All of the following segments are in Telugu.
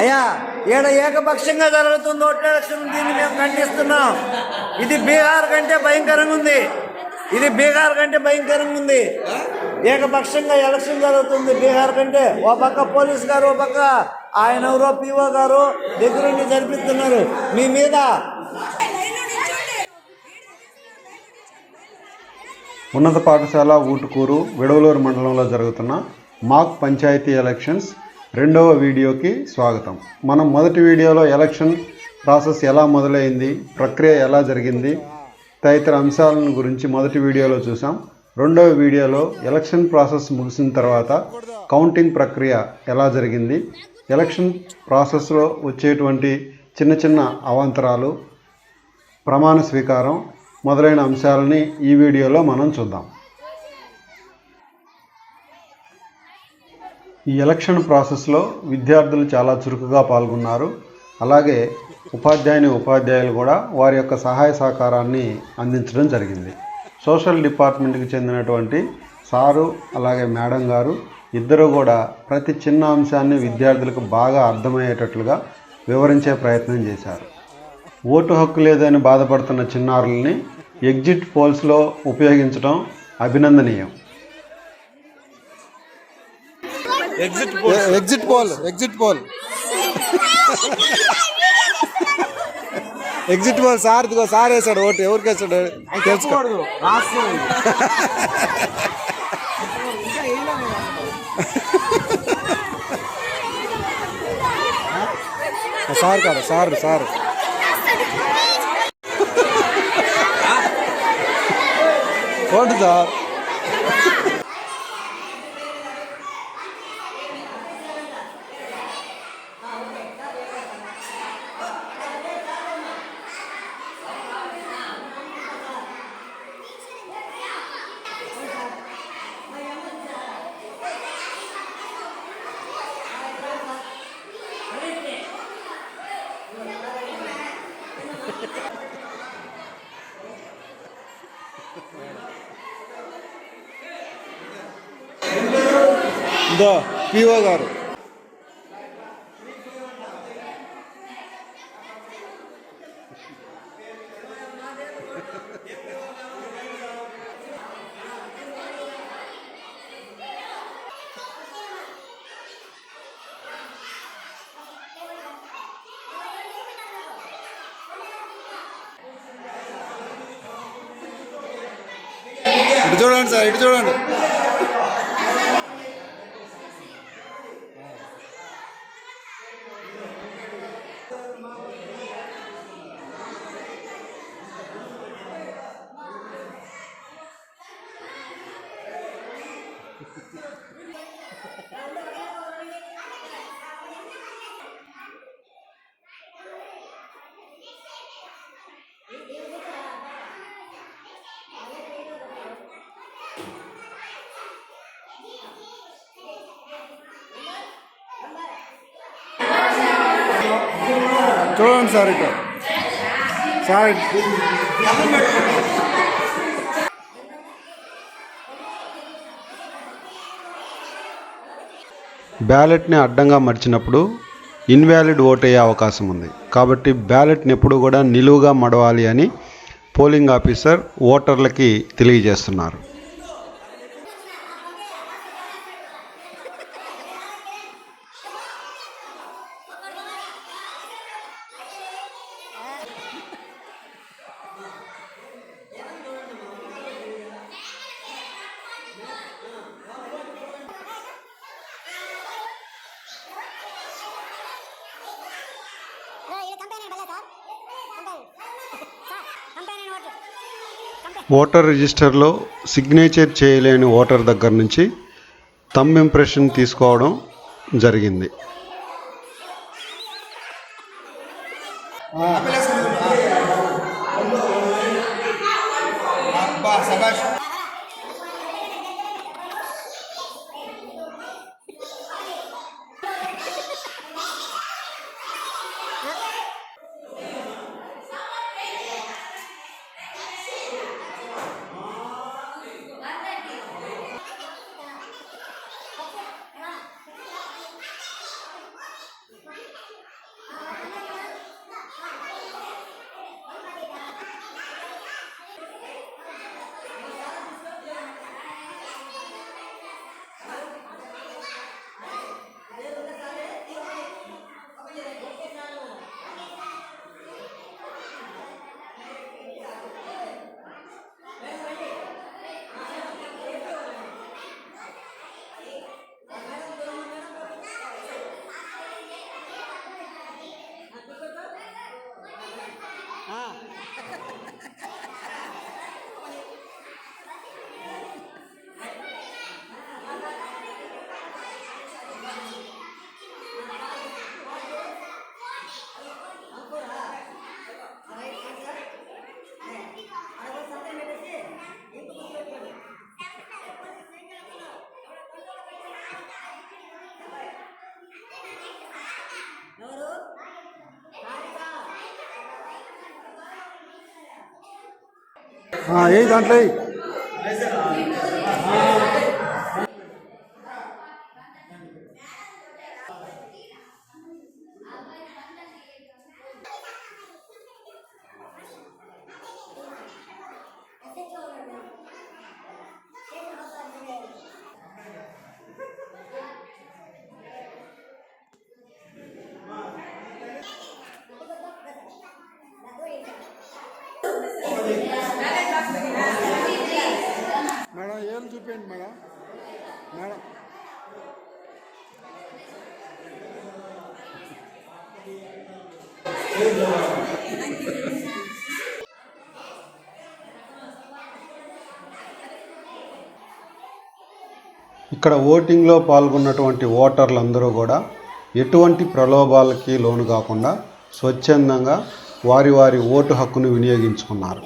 అయ్యా ఈడ ఏకపక్షంగా జరుగుతుంది ఓట్ల ఎలక్షన్ దీన్ని మేము ఖండిస్తున్నాం. ఇది బీహార్ కంటే భయంకరంగా ఉంది. ఇది బీహార్ కంటే భయంకరంగా ఉంది. ఏకపక్షంగా ఎలక్షన్ జరుగుతుంది బీహార్ కంటే. ఓ పక్క పోలీస్ గారు ఓ పక్క ఆయన ఎవరో పిఓ గారు దగ్గరుండి జరిపిస్తున్నారు. మీ మీద ఉన్నత పాఠశాల ఊటుకూరు విడవలూరు మండలంలో జరుగుతున్న మాక్ పంచాయతీ ఎలక్షన్స్ రెండవ వీడియోకి స్వాగతం. మనం మొదటి వీడియోలో ఎలక్షన్ ప్రాసెస్ ఎలా మొదలైంది ప్రక్రియ ఎలా జరిగింది తదితర అంశాలను గురించి మొదటి వీడియోలో చూసాం రెండవ వీడియోలో ఎలక్షన్ ప్రాసెస్ ముగిసిన తర్వాత కౌంటింగ్ ప్రక్రియ ఎలా జరిగింది ఎలక్షన్ ప్రాసెస్లో వచ్చేటువంటి చిన్న చిన్న అవాంతరాలు ప్రమాణ స్వీకారం మొదలైన అంశాలని ఈ వీడియోలో మనం చూద్దాం. ఈ ఎలక్షన్ ప్రాసెస్లో విద్యార్థులు చాలా చురుకుగా పాల్గొన్నారు. అలాగే ఉపాధ్యాయుని ఉపాధ్యాయులు కూడా వారి యొక్క సహాయ సహకారాన్ని అందించడం జరిగింది. సోషల్ డిపార్ట్మెంట్కి చెందినటువంటి సారు అలాగే మేడం గారు ఇద్దరు కూడా ప్రతి చిన్న అంశాన్ని విద్యార్థులకు బాగా అర్థమయ్యేటట్లుగా వివరించే ప్రయత్నం చేశారు. ఓటు హక్కు లేదని బాధపడుతున్న చిన్నారుల్ని ఎగ్జిట్ పోల్స్లో ఉపయోగించడం అభినందనీయం. Exit poll. Exit poll exit poll. Sir ఇదిగో సార్ వేసాడు ఓటు ఎవరికి వేసాడు? తెలుసుకో సార్ కాదు సార్ సార్. Vote sir. ఇదో పిఓ గారు. ఇటు చూడండి సార్ ఇటు చూడండి. చూడండి సార్ ఇక్కడ. సార్. బ్యాలెట్ని అడ్డంగా మడిచినప్పుడు ఇన్వాలిడ్ ఓట్ అయ్యే అవకాశం ఉంది. కాబట్టి బ్యాలెట్ని ఎప్పుడు కూడా నిలువుగా మడవాలి అని పోలింగ్ ఆఫీసర్ ఓటర్లకి తెలియజేస్తున్నారు ఇది కంపెనీ బల్ల sir company sir company vote company voter రిజిస్టర్లో సిగ్నేచర్ చేయలేని ఓటర్ దగ్గర నుంచి థమ్ ఇంప్రెషన్ తీసుకోవడం జరిగింది. ఏ దాంట్లో ఎయ్. మేడం ఏం చూపించండి మేడం మేడం ఇక్కడ ఓటింగ్లో పాల్గొన్నటువంటి ఓటర్లందరూ కూడా ఎటువంటి ప్రలోభాలకి లోను కాకుండా స్వచ్ఛందంగా వారి వారి ఓటు హక్కును వినియోగించుకున్నారు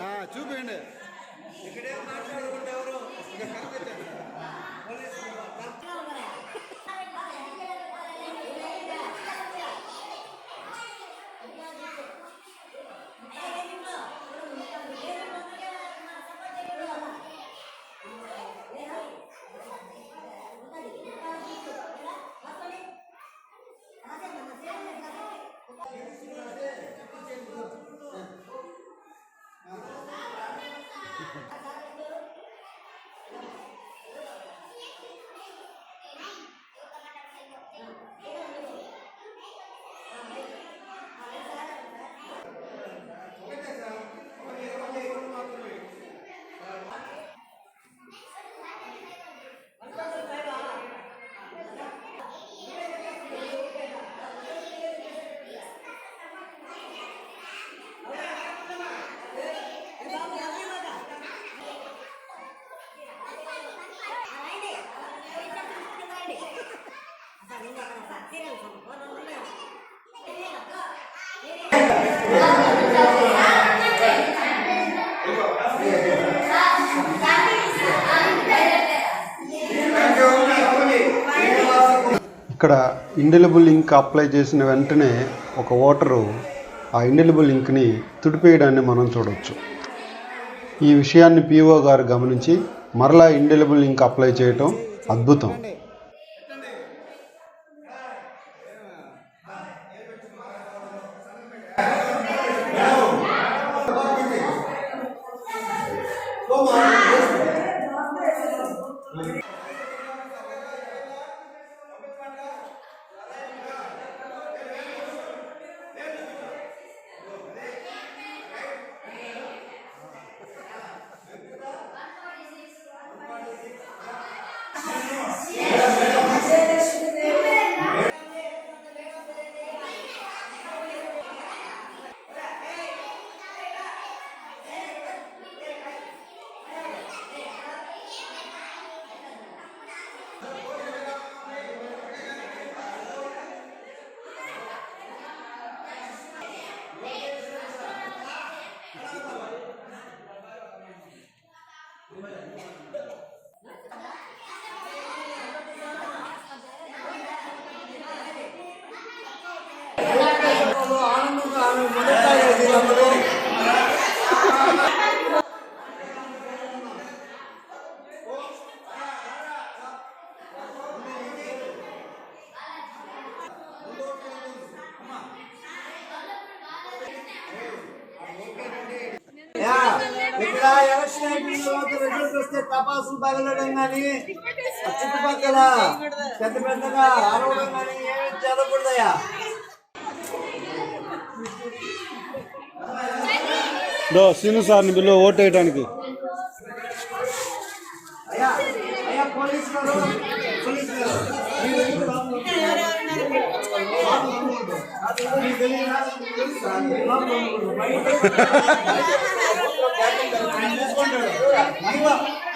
ఆ, చూపించండి ఇక్కడ ఇండెలిబుల్ లింక్ అప్లై చేసిన వెంటనే ఒక ఓటరు ఆ ఇండెలిబుల్ ఇంక్ని తుడిపేయడాన్ని మనం చూడవచ్చు ఈ విషయాన్ని పిఓ గారు గమనించి మరలా ఇండెలిబుల్ లింక్ అప్లై చేయటం అద్భుతం. ఇక్కడ ఎలక్షన్ అయిపోయిన తర్వాత రిజల్ట్ వస్తే తపాసులు పగలడం కానీ చుట్టుపక్కల పెద్ద పెద్దగా అరవడం కానీ ఏమీ జరగకూడదయ్యా దో సీను సార్ని బిల్లు ఓటు వేయడానికి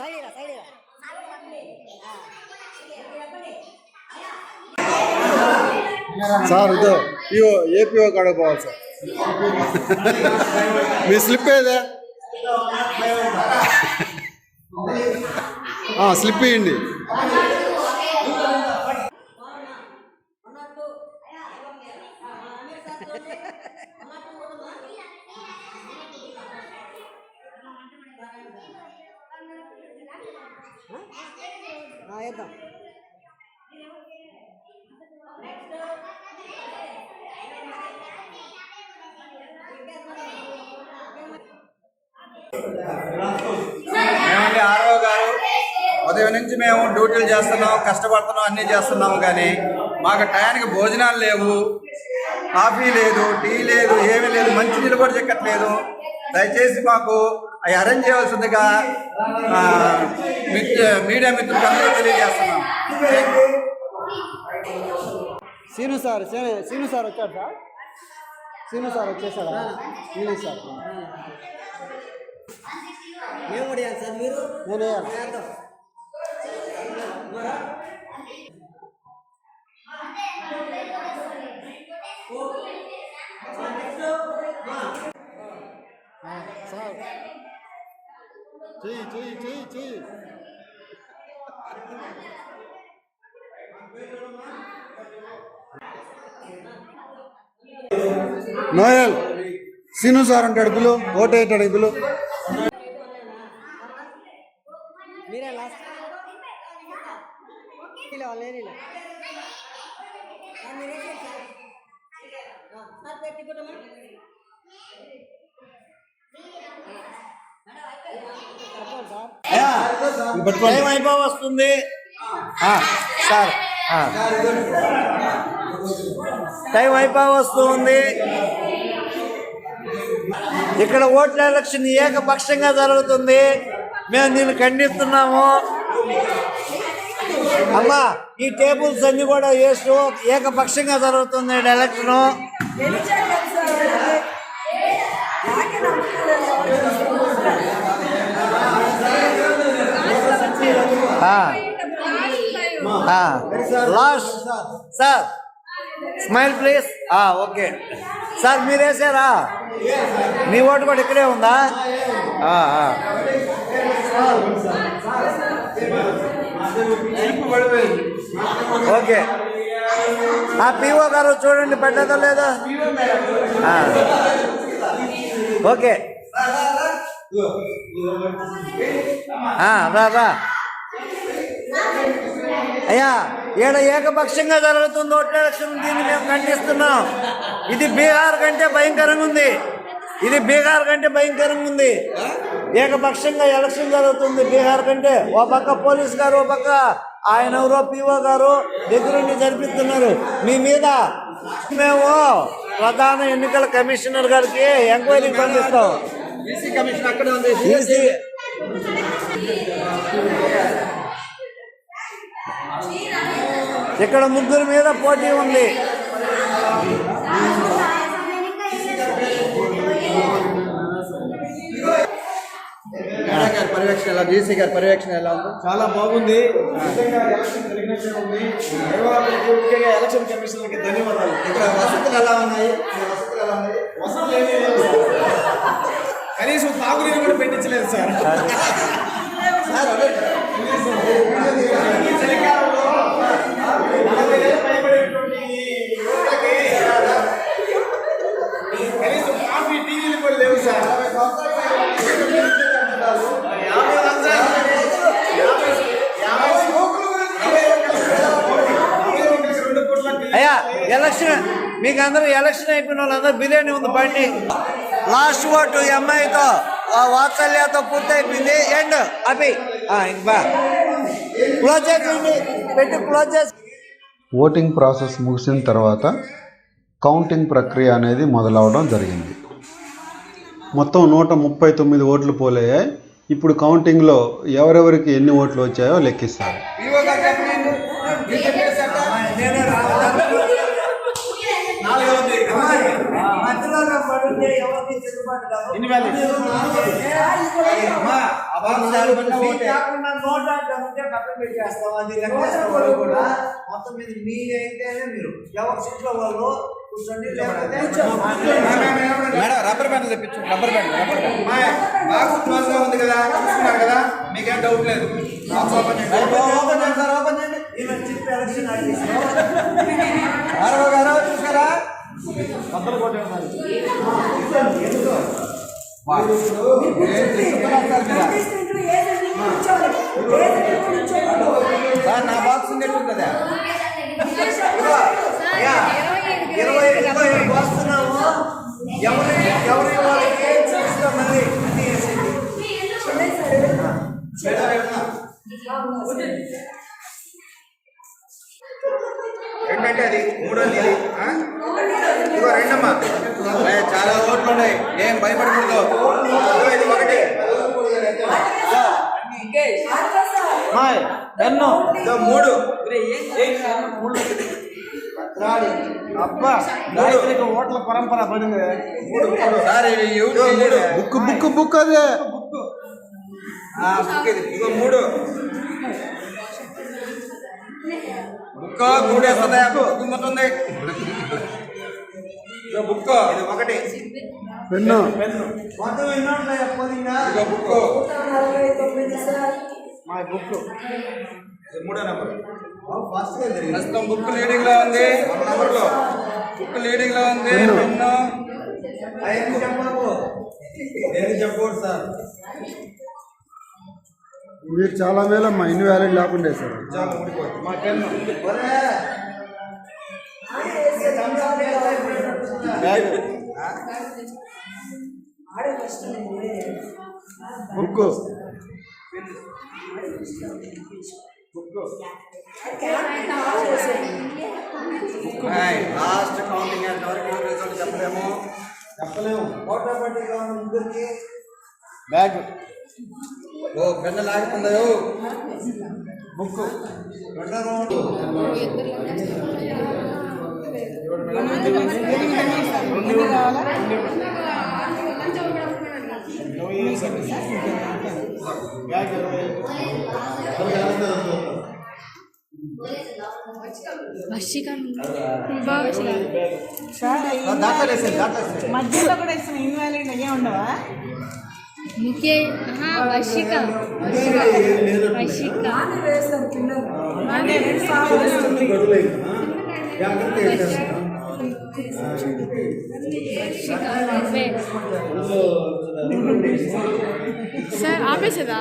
సైడ్ సార్ ఇదో ఇవో ఏపీఓ కాడకు పోవాలి సార్. మీ స్లిప్ ఏదే? ఆ, స్లిప్ ఇవ్వండి మేమండి ఆరో గారు ఉదయం నుంచి మేము డ్యూటీలు చేస్తున్నాం కష్టపడుతున్నాం అన్నీ చేస్తున్నాము కానీ మాకు టయానికి భోజనాలు లేవు కాఫీ లేదు టీ లేదు ఏమీ లేదు మంచి నీళ్ళు కూడా చెక్కట్లేదు. దయచేసి మాకు అవి అరేంజ్ చేయవలసిందిగా ఆ, మీడియా మిత్రులకు అందరూ తెలియజేస్తున్నాం. సీను సార్ సీను- సీను సార్ వచ్చాడు సార్. సీను సార్ వచ్చేసాడా సీను సార్ మేము కూడా సార్ మీరు నేను వేయాలి. సార్ చెయ్యి చెయ్యి చెయ్యి చెయ్యి నోయల్. సీను సార్ అంటాడు పిలు. ఓటేటాడు పిలు. మీరే లాస్ట్ లేని టైం అయిపో వస్తుంది? ఆ, సార్. ఆ. టైం అయిపో ఉంది ఇక్కడ ఓట్ల ఎలక్షన్ ఏకపక్షంగా జరుగుతుంది. మేము దీన్ని ఖండిస్తున్నాము. అమ్మా ఈ టేబుల్స్ అన్ని కూడా వేస్తూ ఏకపక్షంగా జరుగుతుంది ఈ ఆ. Last sir smile please. Okay. Sir మీరేసారా మీ ఓటు కూడా ఇక్కడే ఉందా? ఓకే. ఆ పిఓ గారు చూడండి పెట్టదో లేదా? ఓకే. రా రా. అయ్యా ఈడ ఏకపక్షంగా జరుగుతుంది ఓట్ల ఎలక్షన్ దీన్ని మేము ఖండిస్తున్నాం. ఇది బీహార్ కంటే భయంకరంగా ఉంది. ఇది బీహార్ కంటే భయంకరంగా ఉంది. ఏకపక్షంగా ఎలక్షన్ జరుగుతుంది బీహార్ కంటే. ఓ పక్క పోలీస్ గారు ఓ పక్క ఆయన ఎవరో పిఓ గారు దగ్గరుండి జరిపిస్తున్నారు. మీ మీద మేము ప్రధాన ఎన్నికల కమిషనర్ గారికి ఎంక్వైరీ పంపిస్తాం. కమిషన్ అక్కడే ఉంది. ఇక్కడ ముగ్గురు మీద పోటీ ఉంది. పర్యవేక్షణ ఎలా డీసీ గారి పర్యవేక్షణ ఎలా ఉంది చాలా బాగుంది. ముఖ్యంగా ఎలక్షన్ కమిషన్లకి ధన్యవాదాలు ఇక్కడ వసతులు ఎలా ఉన్నాయి వసతులు ఎలా ఉన్నాయి వసతులు. కనీసం తాగునీరు కూడా పెట్టించలేదు సార్. సార్ అయ్యా ఎలక్షన్ మీకు అందరూ ఎలక్షన్ అయిపోయిన వాళ్ళందరూ బిర్యానీ ఉంది బండి. లాస్ట్ ఓటు ఎంఐతో వాత్సల్యతో పూర్తయిపోయింది. ఎండ్ అభి. ఇంకా క్లోజ్ చేసి పెట్టి క్లోజ్ చేసి. ఓటింగ్ ప్రాసెస్ ముగిసిన తర్వాత కౌంటింగ్ ప్రక్రియ అనేది మొదలవడం జరిగింది. మొత్తం నూట ముప్పై తొమ్మిది ఓట్లు పోలయ్యాయి. ఇప్పుడు కౌంటింగ్లో ఎవరెవరికి ఎన్ని ఓట్లు వచ్చాయో లెక్కిస్తారు. మీరు చెప్పేశాక ఎవరికి చెల్లుబాటు కాదు. నోట్ పక్కన పెట్టేస్తాం. అది లెక్కేస్తాం కూడా మొత్తం మీద మీరైతేనే మీరు. ఎవరి సీట్లో వాళ్ళు కూర్చోండి లేకపోతే madam rubber band తెప్పించు rubber band rubber band box క్లోజ్గా ఉంది కదా చూస్తున్నారు కదా? మీకేం డౌట్ లేదు. ఓపెన్ చేయండి. ఓపెన్ చేయండి సార్ ఓపెన్ చేయండి. ఈమె చిప్ ఎలక్షన్ ఆరవ గారు చూసారా? మొదలు కొట్టండి సార్ నా బాక్స్ ఉండేట్టు కదా ఇరవై ఇరవై ఐదు వస్తున్నాము ఎవరి ఎవరి వాళ్ళకి చూస్తాం మళ్ళీ అన్ని వేసేయండి. ఏంటంటే అది మూడోది ఇది ఆ? ఇదిగో రెండమ్మా ఏ, చాలా ఓట్లు ఉన్నాయి ఏం భయపడకూడదు ఇదిగో ఇది ఒకటి మాయ్ పెన్ను ఇదిగో మూడు అబ్బా గాయత్రికి ఓట్ల పరంపర పడింది మూడు మూడు సార్ ఇవి ఇదిగో మూడు బుక్ బుక్ బుక్ అదే ఇదిగో మూడు. బుక్ మూడు వేస్తుందా? బుక్ మొత్తుంది ఇదిగో బుక్ ఇది ఒకటి. పెన్ను. మొత్తం ఎన్నో పోలింగా ఇదిగో బుక్ మా బుక్ ఇది మూడో నెంబర్. ప్రస్తుతం బుక్ లీడింగ్లో ఉంది. వన్ నెంబర్లో బుక్ లీడింగ్లో ఉంది. పెన్ను. నేను చెప్పకూడదు సార్. మీరు చాలా మేలమ్మా ఇన్ని వ్యాలిడ్ లేకుండా సార్. బుక్ లాస్ట్ కౌంటింగ్ వరకు రిజల్ట్ చెప్పలేము. చెప్పలేము. ఓటర్ పట్టిక ముగ్గురికి బ్యాగ్. ఓ పెన్ను లాగుతుందో బుక్ రెండో రౌండ్. దాంట్లో వేసేది మధ్యలో కూడా ఇస్తున్న ఇన్వాలిడ్ అయ్యే ఉండవా ముఖ్య వర్షిక వర్షిక సార్ ఆపేసేదా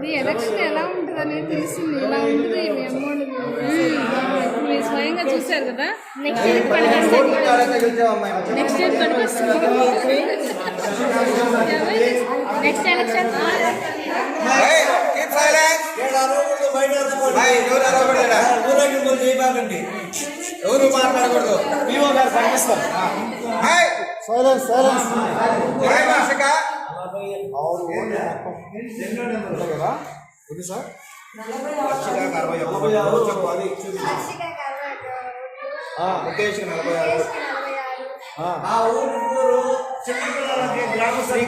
మీ ఎలక్షన్ ఎలా ఉంటుంది అనేది తెలిసింది. ఇలా ఉంటుంది మీ అమౌంట్ మీరు స్వయంగా చూశారు కదా? నెక్స్ట్ ఇయర్ పనికొస్తుంది నెక్స్ట్ ఇయర్ పనికొస్తుంది నెక్స్ట్ ఎలక్షన్ చేయబాకండి. ఎవరు మాట్లాడకూడదు. పిఓ గారు పంపిస్తారు సైలెన్స్ సైలెన్స్. ముఖేష్ నలభై ఆరు. ఆ. ఊరు చిన్నపిల్లలకి గ్రామ శ్రీ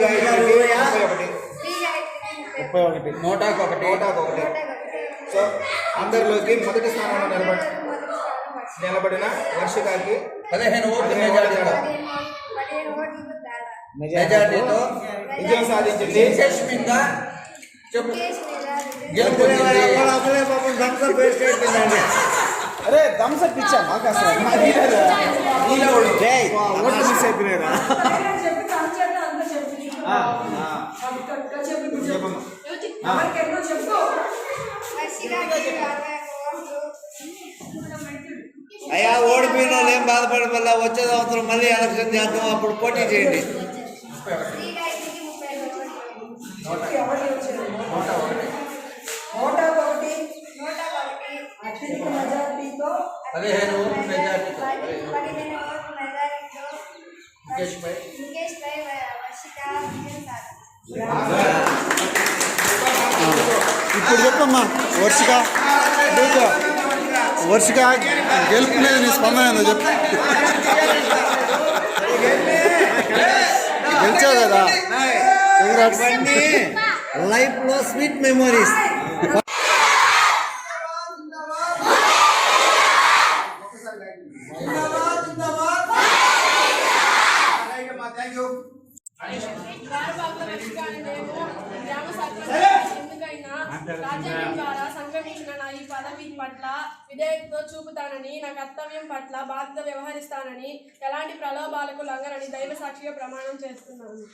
ముప్పై ఒకటి. ముప్పై ఒకటి. నోటాకు ఒకటి నోటాకు ఒకటి సో అందరిలోకి మొదటి స్థానంలో నిలబడి నిలబడిన వర్షికాకి పదిహేను ఓట్లు మెజార్టీతో. మెజార్టీతో. విజయం సాధించింది. యశస్విగా చెప్పు. అరే థమ్స్ అప్ ఇచ్చా మాకు అసలు ఓట్లు మిస్ అయిపోయినారా? అయ్యా ఓడిపోయిన వాళ్ళు ఏం బాధపడవల్ల వచ్చే సంవత్సరం మళ్ళీ ఎలక్షన్ చేద్దాం అప్పుడు పోటీ చేయండి. పదిహేను ఓట్లు మెజార్టీతో. ముఖేష్ పై. ముఖేష్ భాయ్ విజయ్ సార్ ఇప్పుడు చెప్పమ్మా వర్షిక కూర్చో. వర్షిక గెలుపు మీద నీ స్పందన ఏందో చెప్పు. గెలిచావు కదా. కంగ్రాట్స్ ఇవన్నీ లైఫ్లో స్వీట్ మెమోరీస్. రాజ్యాంగం ద్వారా సంక్రమించిన నా ఈ పదవి పట్ల విధేయతతో చూపుతానని నా కర్తవ్యం పట్ల బాధ్యత వ్యవహరిస్తానని ఎలాంటి ప్రలోభాలకు లొంగనని దైవ సాక్షిగా ప్రమాణం చేస్తున్నాను.